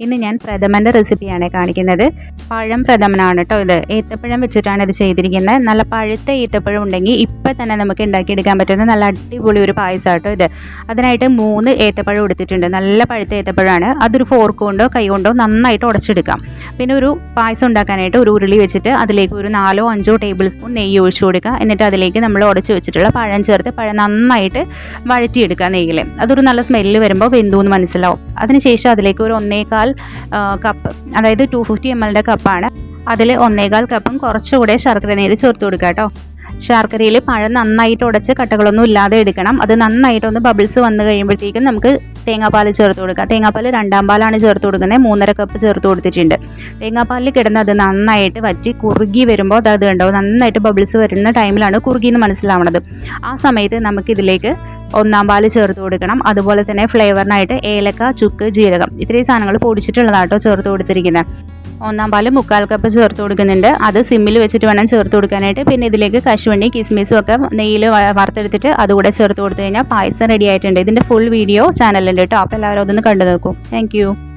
ഇന്ന് ഞാൻ പ്രഥമന്റെ റെസിപ്പിയാണ് കാണിക്കുന്നത്. പഴം പ്രഥമനാണ് കേട്ടോ ഇത്. ഏത്തപ്പഴം വെച്ചിട്ടാണ് ഇത് ചെയ്തിരിക്കുന്നത്. നല്ല പഴുത്ത ഏത്തപ്പഴം ഉണ്ടെങ്കിൽ ഇപ്പം തന്നെ നമുക്ക് ഉണ്ടാക്കിയെടുക്കാൻ പറ്റുന്ന നല്ല അടിപൊളി ഒരു പായസം കേട്ടോ ഇത്. അതിനായിട്ട് മൂന്ന് ഏത്തപ്പഴം എടുത്തിട്ടുണ്ട്. നല്ല പഴുത്ത ഏത്തപ്പഴമാണ്. അതൊരു ഫോർക്ക് കൊണ്ടോ കൈ കൊണ്ടോ നന്നായിട്ട് ഉടച്ചെടുക്കാം. പിന്നെ ഒരു പായസം ഉണ്ടാക്കാനായിട്ട് ഒരു ഉരുളി വെച്ചിട്ട് അതിലേക്ക് ഒരു നാലോ അഞ്ചോ ടേബിൾ സ്പൂൺ നെയ്യ് ഒഴിച്ചു കൊടുക്കുക. എന്നിട്ട് അതിലേക്ക് നമ്മൾ ഉടച്ച് വെച്ചിട്ടുള്ള പഴം ചേർത്ത് പഴം നന്നായിട്ട് വഴറ്റിയെടുക്കുക നെയ്യിൽ അതൊരു നല്ല സ്മെല്ല് വരുമ്പോൾ വെന്തു എന്ന് മനസ്സിലാവും. അതിനുശേഷം അതിലേക്ക് ഒരു ഒന്നേകാൽ കപ്പ് അതായത് ടു ഫിഫ്റ്റി എം എല്ലിന്റെ കപ്പാണ് അതിൽ ഒന്നേകാൽ കപ്പും കുറച്ചുകൂടെ ശർക്കര നീര് ചേർത്ത് കൊടുക്കുക കേട്ടോ. ശർക്കരയിൽ പഴം നന്നായിട്ട് ഉടച്ച് കട്ടകളൊന്നും ഇല്ലാതെ എടുക്കണം. അത് നന്നായിട്ടൊന്ന് ബബിൾസ് വന്നു കഴിയുമ്പോഴത്തേക്കും നമുക്ക് തേങ്ങാപ്പാൽ ചേർത്ത് കൊടുക്കാം. തേങ്ങാപ്പാൽ രണ്ടാം പാലാണ് ചേർത്ത് കൊടുക്കുന്നത്. മൂന്നര കപ്പ് ചേർത്ത് കൊടുത്തിട്ടുണ്ട്. തേങ്ങാപ്പാലിൽ കിടന്ന് അത് നന്നായിട്ട് വറ്റി കുറുകി വരുമ്പോൾ അത് ഉണ്ടാവും നന്നായിട്ട് ബബിൾസ് വരുന്ന ടൈമിലാണ് കുറുകി എന്ന് മനസ്സിലാവണത്. ആ സമയത്ത് നമുക്കിതിലേക്ക് ഒന്നാം പാൽ ചേർത്ത് കൊടുക്കണം. അതുപോലെ തന്നെ ഫ്ലേവറിനായിട്ട് ഏലക്ക ചുക്ക് ജീരകം. ഇത്രയും സാധനങ്ങൾ പൊടിച്ചിട്ടുള്ളതാട്ടോ ചേർത്ത് കൊടുത്തിരിക്കുന്നത് ഒന്നാം പാൽ മുക്കാൽ കപ്പ് ചേർത്ത് കൊടുക്കുന്നുണ്ട്. അത് സിമ്മിൽ വെച്ചിട്ട് വേണം ചേർത്ത് കൊടുക്കാനായിട്ട്. പിന്നെ ഇതിലേക്ക് കശുവണ്ടി കിസ്മിസും ഒക്കെ നെയ്യിൽ വറുത്തെടുത്തിട്ട് അതുകൂടെ ചേർത്ത് കൊടുത്തു കഴിഞ്ഞാൽ പായസം റെഡി ആയിട്ടുണ്ട്. ഇതിന്റെ ഫുൾ വീഡിയോ ചാനലുണ്ട് കേട്ടോ അപ്പോൾ എല്ലാവരും അതൊന്ന് കണ്ടു നോക്കൂ. താങ്ക്